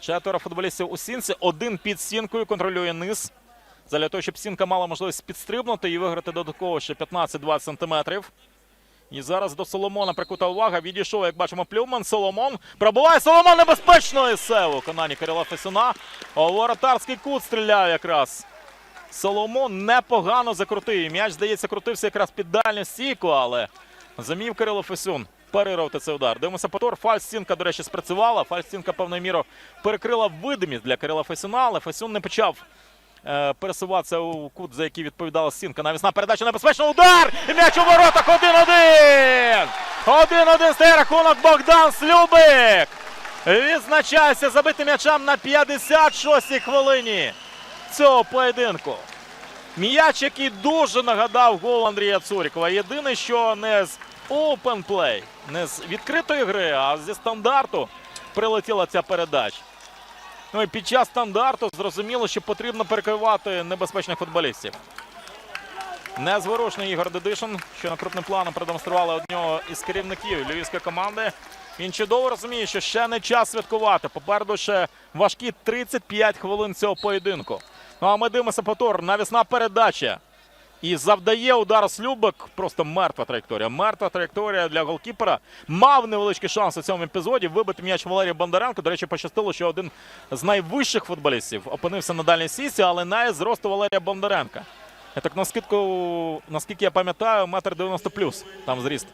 Четверо футболістів у сінці. Один під стінкою контролює низ. Для того, щоб стінка мала можливість підстрибнути і виграти додатково ще 15-20 сантиметрів. І зараз до Соломона прикута увага. Відійшов, як бачимо, Плюман. Соломон. Пробуває Соломон небезпечно. І все у виконанні Кирила Фесюна. Воротарський кут стріляє якраз. Соломон непогано закрутив. М'яч, здається, крутився якраз під дальню стійку, але замів Кирило Фесюн. Перервати цей удар. Дивимося повтор. Фальстінка, до речі, спрацювала. Фальстінка певною мірою перекрила видимість для Кирила Фесюна, але Фесюн не почав е, пересуватися у кут, за який відповідала стінка. Навісна передача небезпечно. Удар! І м'яч у воротах 1-1! 1-1 стає рахунок Богдан Слюбик! Відзначається забитим м'ячем на 56-й хвилині цього поєдинку. М'яч, який дуже нагадав гол Андрія Цурікова. Єдине, що не з open play, не з відкритої гри, а зі стандарту прилетіла ця передача. Ну і під час стандарту зрозуміло, що потрібно перекривати небезпечних футболістів. Незворушний Ігор Дедишин, що на крупним планом продемонстрували одного із керівників львівської команди. Він чудово розуміє, що ще не час святкувати. Попереду ще важкі 35 хвилин цього поєдинку. Ну а ми дивимося повтор. Навісна передача. І завдає удар Слюбик. Просто мертва траєкторія. Мертва траєкторія для голкіпера. Мав невеличкий шанс у цьому епізоді вибити м'яч Валерію Бондаренко. До речі, пощастило, що один з найвищих футболістів опинився на дальній сісі, але не з росту Валерія Бондаренка. Я так на скидку, наскільки я пам'ятаю, метр 90 плюс там зріст.